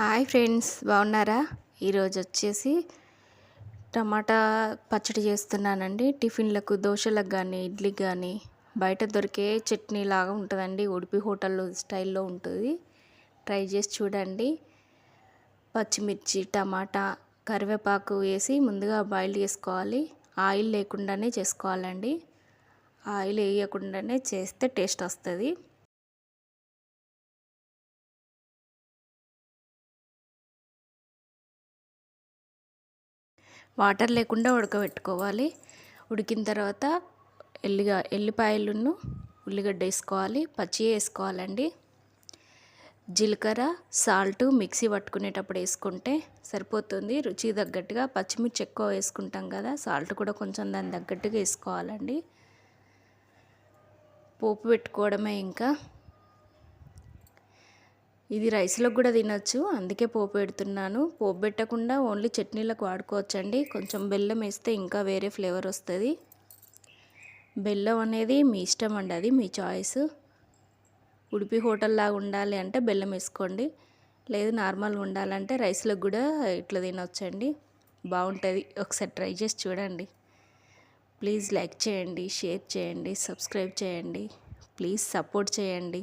Hi friends బాగున్నారా? ఈరోజు వచ్చేసి టమాటా పచ్చడి చేస్తున్నానండి. టిఫిన్లకు దోశలకు కానీ ఇడ్లీకి కానీ బయట దొరికే చట్నీ లాగా ఉంటుందండి. ఉడిపి హోటల్లో స్టైల్లో ఉంటుంది. ట్రై చేసి చూడండి. పచ్చిమిర్చి టమాటా కరివేపాకు వేసి ముందుగా బాయిల్ చేసుకోవాలి. ఆయిల్ లేకుండానే చేసుకోవాలండి. ఆయిల్ వేయకుండానే చేస్తే టేస్ట్ వస్తుంది. వాటర్ లేకుండా ఉడకబెట్టుకోవాలి. ఉడికిన తర్వాత ఎల్లిగా ఎల్లిపాయలను ఉల్లిగడ్డ వేసుకోవాలి పచ్చి వేసుకోవాలండి. జీలకర్ర సాల్ట్ మిక్సీ పట్టుకునేటప్పుడు వేసుకుంటే సరిపోతుంది. రుచి తగ్గట్టుగా పచ్చిమిర్చి ఎక్కువ వేసుకుంటాం కదా సాల్ట్ కూడా కొంచెం దాని తగ్గట్టుగా వేసుకోవాలండి. పోపు పెట్టుకోవడమే ఇంకా. ఇది రైస్లో కూడా తినచ్చు. అందుకే పోపు పెడుతున్నాను. పోపు పెట్టకుండా ఓన్లీ చట్నీలకు వాడుకోవచ్చండి. కొంచెం బెల్లం వేస్తే ఇంకా వేరే ఫ్లేవర్ వస్తుంది. బెల్లం అనేది మీ ఇష్టం అండి. అది మీ చాయిస్. ఉడిపి హోటల్ లాగా ఉండాలి అంటే బెల్లం వేసుకోండి. లేదు నార్మల్గా ఉండాలంటే రైస్లో కూడా ఇట్లా తినొచ్చండి. బాగుంటుంది. ఒకసారి ట్రై చేసి చూడండి. ప్లీజ్ లైక్ చేయండి షేర్ చేయండి సబ్స్క్రైబ్ చేయండి. ప్లీజ్ సపోర్ట్ చేయండి.